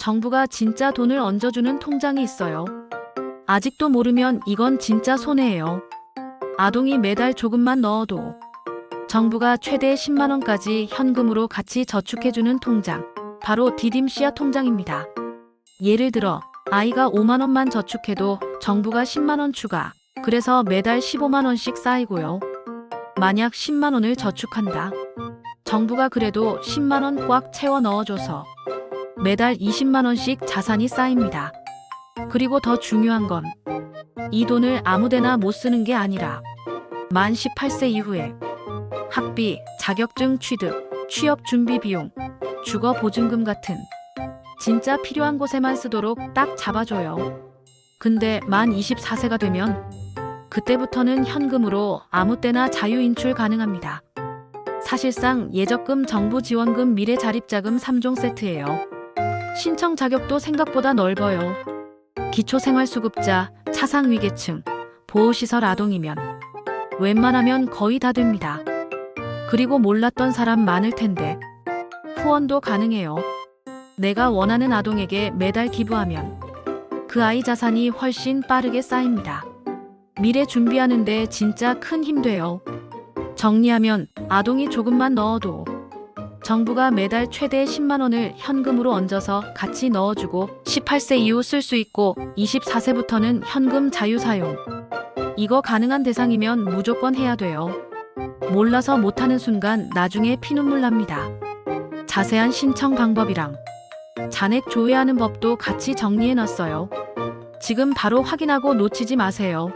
정부가 진짜 돈을 얹어주는 통장이 있어요. 아직도 모르면 이건 진짜 손해예요. 아동이 매달 조금만 넣어도 정부가 최대 10만 원까지 현금으로 같이 저축해주는 통장. 바로 디딤시아 통장입니다. 예를 들어 아이가 5만 원만 저축해도 정부가 10만 원 추가. 그래서 매달 15만 원씩 쌓이고요. 만약 10만 원을 저축한다. 정부가 그래도 10만 원 꽉 채워 넣어줘서 매달 20만 원씩 자산이 쌓입니다. 그리고 더 중요한 건 이 돈을 아무데나 못 쓰는 게 아니라 만 18세 이후에 학비, 자격증 취득, 취업 준비 비용, 주거 보증금 같은 진짜 필요한 곳에만 쓰도록 딱 잡아줘요. 근데 만 24세가 되면 그때부터는 현금으로 아무 때나 자유 인출 가능합니다. 사실상 예적금, 정부 지원금, 미래 자립자금 3종 세트예요. 신청 자격도 생각보다 넓어요. 기초생활수급자, 차상위계층, 보호시설 아동이면 웬만하면 거의 다 됩니다. 그리고 몰랐던 사람 많을 텐데 후원도 가능해요. 내가 원하는 아동에게 매달 기부하면 그 아이 자산이 훨씬 빠르게 쌓입니다. 미래 준비하는데 진짜 큰 힘 돼요. 정리하면 아동이 조금만 넣어도 정부가 매달 최대 10만 원을 현금으로 얹어서 같이 넣어주고 18세 이후 쓸 수 있고 24세부터는 현금 자유 사용. 이거 가능한 대상이면 무조건 해야 돼요. 몰라서 못하는 순간 나중에 피눈물 납니다. 자세한 신청 방법이랑 잔액 조회하는 법도 같이 정리해 놨어요. 지금 바로 확인하고 놓치지 마세요.